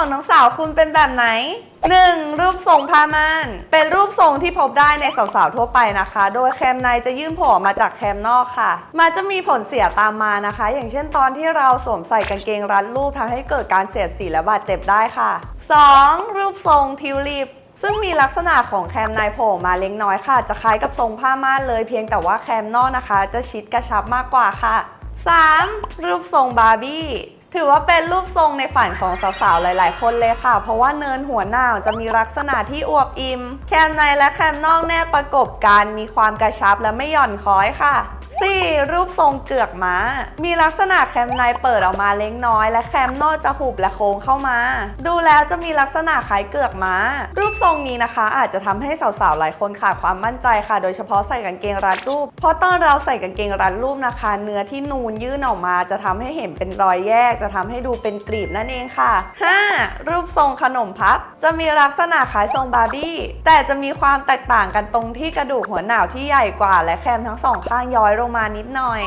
ของน้องสาวคุณเป็นแบบไหน 1. รูปทรงผ้าม่าน เป็นรูปทรงที่พบได้ในสาวๆทั่วไปนะคะ โดยแคมในจะยื่นโผล่มาจากแคมนอกค่ะ มันจะมีผลเสียตามมานะคะ อย่างเช่นตอนที่เราสวมใส่กางเกงรัดรูปทำให้เกิดการเสียดสีและบาดเจ็บได้ค่ะ 2. รูปทรงทิวลิปซึ่งมีลักษณะของแคมในโผล่มาเล็กน้อยค่ะ จะคล้ายกับทรงผ้าม่านเลย เพียงแต่ว่าแคมนอกนะคะ จะชิดกระชับมากกว่าค่ะ 3. รูปทรงบาร์บี้ ถือว่าเป็นรูปทรงในฝันของสาวๆ หลายๆ คนเลยค่ะ เพราะว่าเนินหัวหน้าจะมีลักษณะที่อวบอิ่ม แคมในและแคมนอกแนบประกบกัน มีความกระชับและไม่หย่อนคล้อยค่ะ 4. รูปทรงเกือกม้า มีลักษณะแคมในเปิดออกมาเล็กน้อย และแคมนอกจะหุบและโค้งเข้ามา ดูแล้วจะมีลักษณะคล้ายเกือกม้า รูปทรงนี้นะคะ อาจจะทำให้สาวๆหลายคนขาดความมั่นใจค่ะ โดยเฉพาะใส่กางเกงรัดรูป เพราะตอนเราใส่กางเกงรัดรูปนะคะ เนื้อที่นูนยื่นออกมาจะทำให้เห็นเป็นรอยแยก จะทำให้ดูเป็นกรีบนั่นเองค่ะ 5. รูปทรงขนมพับ จะมีลักษณะคล้ายทรงบาร์บี้ แต่จะมีความแตกต่างกันตรงที่กระดูกหัวหนาวที่ใหญ่กว่า และแคมทั้งสองข้างย้อยลงมานิดหน่อย